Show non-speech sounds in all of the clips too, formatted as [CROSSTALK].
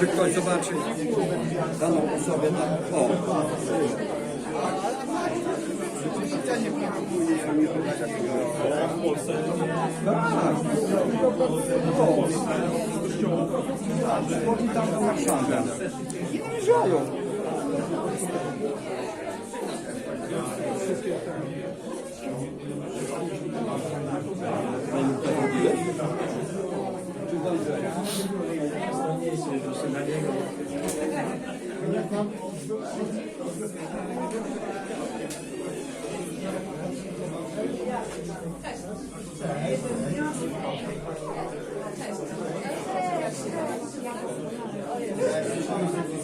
Czy ktoś zobaczy daną osobę na o. Tak. Chodzi tam do Warszawy. I wyjeżdżają.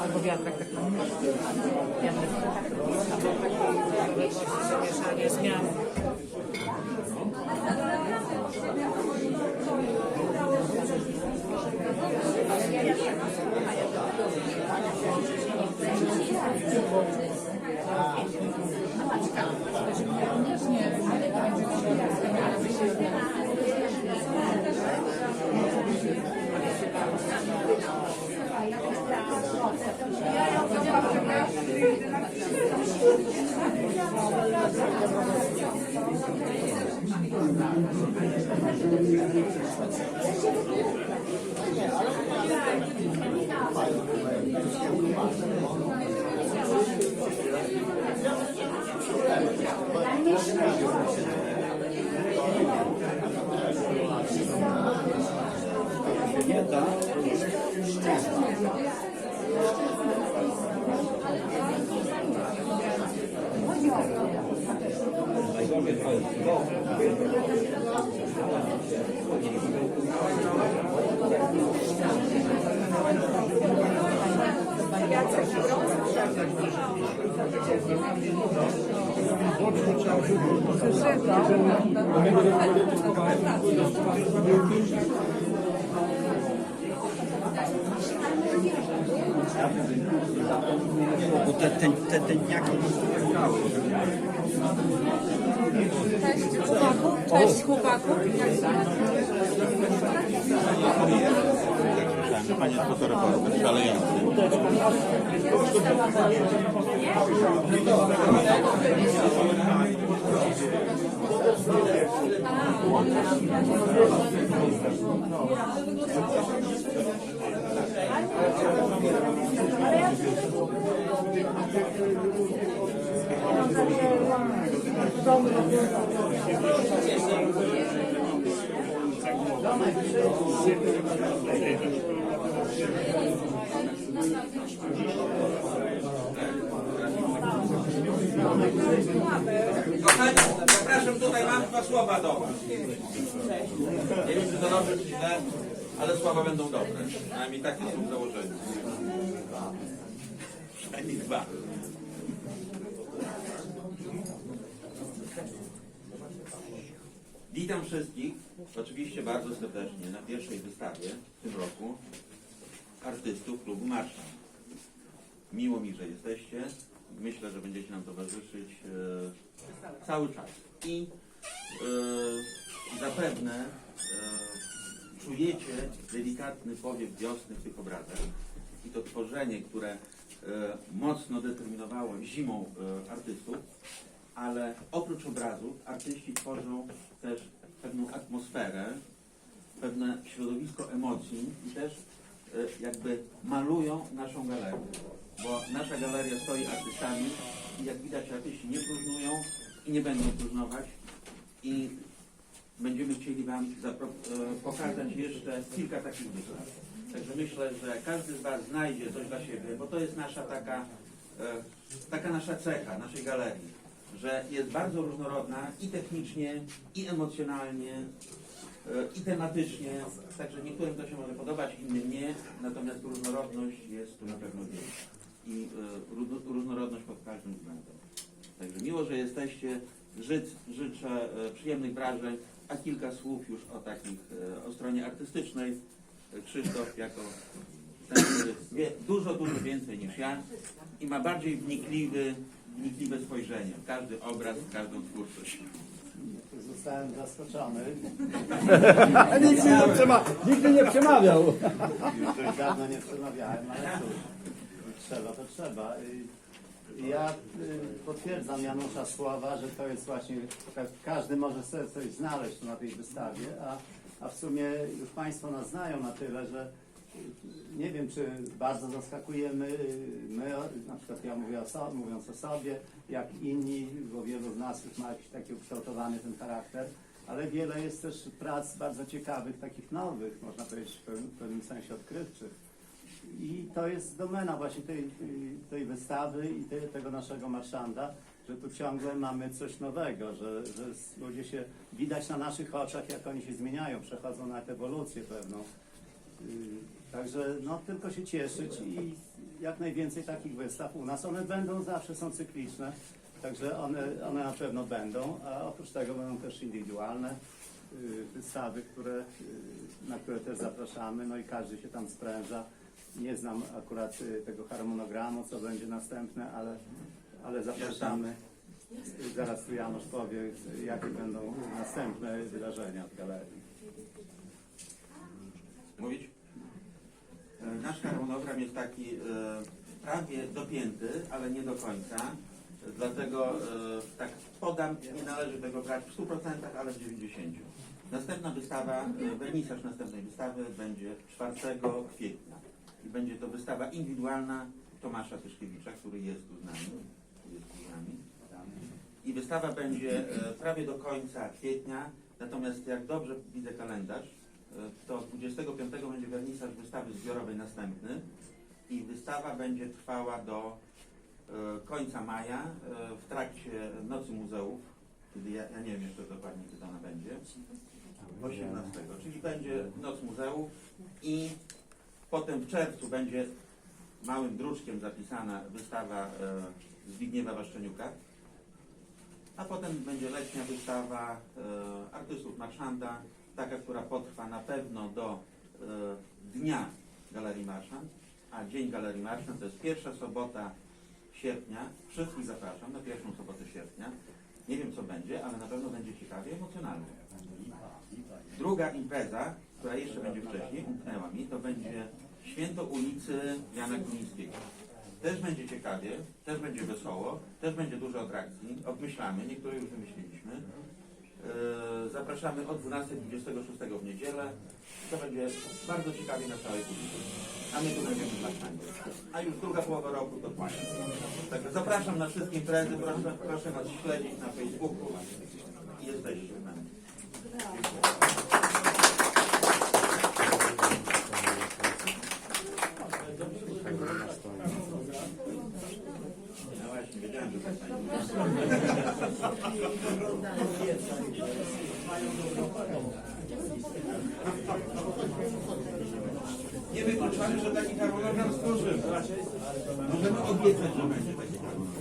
Albo wiatrak tak Wiatrak tak Mieszanie zmiany. Nie, ale... Kobieta bo te, te, te, te niaki Cześć chłopaku. Cześć chłopaku. Że pani jest fotoreporter, szalejący. Kochani, zapraszam tutaj, mam dwa słowa do Was. Nie wiem, czy to dobrze, czy źle, ale słowa będą dobre. Przynajmniej takie są założenia. Przynajmniej dwa. Witam wszystkich, oczywiście bardzo serdecznie na pierwszej wystawie w tym roku artystów klubu Marsza. Miło mi, że jesteście. Myślę, że będziecie nam towarzyszyć e, cały czas. I e, zapewne e, czujecie delikatny powiew wiosny w tych obrazach. I to tworzenie, które e, mocno determinowało zimą e, artystów, ale oprócz obrazów artyści tworzą też pewną atmosferę, pewne środowisko emocji i też jakby malują naszą galerię. Bo nasza galeria stoi artystami i jak widać artyści nie próżnują i nie będą próżnować i będziemy chcieli Wam e, pokazać jeszcze kilka takich wystaw. Także myślę, że każdy z Was znajdzie coś dla siebie, bo to jest nasza taka, e, taka nasza cecha naszej galerii, że jest bardzo różnorodna i technicznie, i emocjonalnie, i tematycznie. Także niektórym to się może podobać, innym nie, natomiast różnorodność jest tu na pewno większa. I e, ró- różnorodność pod każdym względem. Także miło, że jesteście. Życ, życzę e, przyjemnych wrażeń, a kilka słów już o takich, e, o stronie artystycznej. E, Krzysztof jako ten, który wie dużo, dużo więcej niż ja i ma bardziej wnikliwy, wnikliwe spojrzenie każdy obraz, każdą twórczość. Zostałem zaskoczony. [LAUGHS] Nigdy nie, przema nigdy nie przemawiał. Już dość dawno nie przemawiałem, ale cóż, trzeba to trzeba. Y, Ja y, potwierdzam Janusza słowa, że to jest właśnie, ka- każdy może sobie coś znaleźć tu na tej wystawie, a, a w sumie już Państwo nas znają na tyle, że nie wiem, czy bardzo zaskakujemy y, my, na przykład ja mówię o so, mówiąc o sobie, jak inni, bo wielu z nas już ma jakiś taki ukształtowany ten charakter, ale wiele jest też prac bardzo ciekawych, takich nowych, można powiedzieć w pewnym, w pewnym sensie odkrywczych. I to jest domena właśnie tej, tej wystawy i te, tego naszego marszanda, że tu ciągle mamy coś nowego, że, że ludzie się widać na naszych oczach, jak oni się zmieniają, przechodzą na ewolucję pewną. Także no tylko się cieszyć i jak najwięcej takich wystaw u nas. One będą zawsze, są cykliczne, także one, one na pewno będą, a oprócz tego będą też indywidualne yy, wystawy, które, yy, na które też zapraszamy, no i każdy się tam spręża. Nie znam akurat y, tego harmonogramu, co będzie następne, ale, ale zapraszamy. Zaraz tu Janusz powie, y, jakie będą następne wydarzenia w galerii. Mówić? E, Nasz harmonogram jest taki e, prawie dopięty, ale nie do końca. Dlatego e, tak podam, nie należy tego brać w 100%, ale w 90%. Następna wystawa, wernisaż następnej wystawy będzie 4 kwietnia. I będzie to wystawa indywidualna Tomasza Tyszkiewicza, który jest tu z nami. Jest tu z nami. I wystawa będzie prawie do końca kwietnia. Natomiast jak dobrze widzę kalendarz, to 25 będzie wernisaż wystawy zbiorowej następny i wystawa będzie trwała do e, końca maja e, w trakcie Nocy Muzeów, kiedy ja, ja nie wiem jeszcze dokładnie kiedy ona będzie, 18, czyli będzie Noc Muzeów i potem w czerwcu będzie małym druczkiem zapisana wystawa e, Zbigniewa Waszczeniuka, a potem będzie letnia wystawa e, artystów Marszanda, taka, która potrwa na pewno do e, dnia Galerii Marszand, a Dzień Galerii Marszand to jest pierwsza sobota sierpnia. Wszystkich zapraszam na pierwszą sobotę sierpnia. Nie wiem co będzie, ale na pewno będzie ciekawie, emocjonalnie. Druga impreza, która jeszcze będzie wcześniej, umknęła mi, to będzie Święto ulicy Jana Grunickiego. Też będzie ciekawie, też będzie wesoło, też będzie dużo atrakcji. Obmyślamy, niektóre już wymyśliliśmy. Yy, Zapraszamy o 12.26 w niedzielę. To będzie bardzo ciekawie na całej ulicy. A my tu będziemy dla Państwa. A już druga połowa roku to kłania. Także zapraszam na wszystkie imprezy. Proszę, proszę nas śledzić na Facebooku i jesteście z nami. No właśnie, wiedziałem, że tak będzie. Nie wykluczamy, że taki harmonogram stworzymy. Możemy obiecać, że będzie taki harmonogram.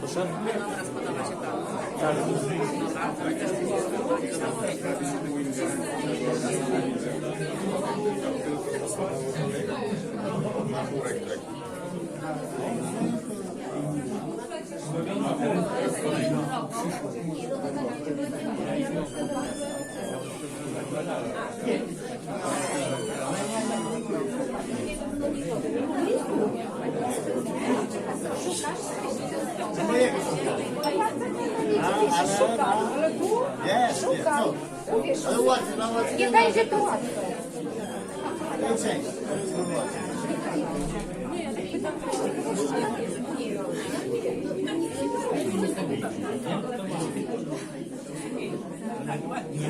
Proszę? Tak. Thank you. Ale tu Jest, jest, no. Uwierz, Ale ładnie, no ładnie. nie będzie to łatwe. Nie, część. to było ładnie. Nie, ja tak pytam, właśnie, bo to jest. Давай, не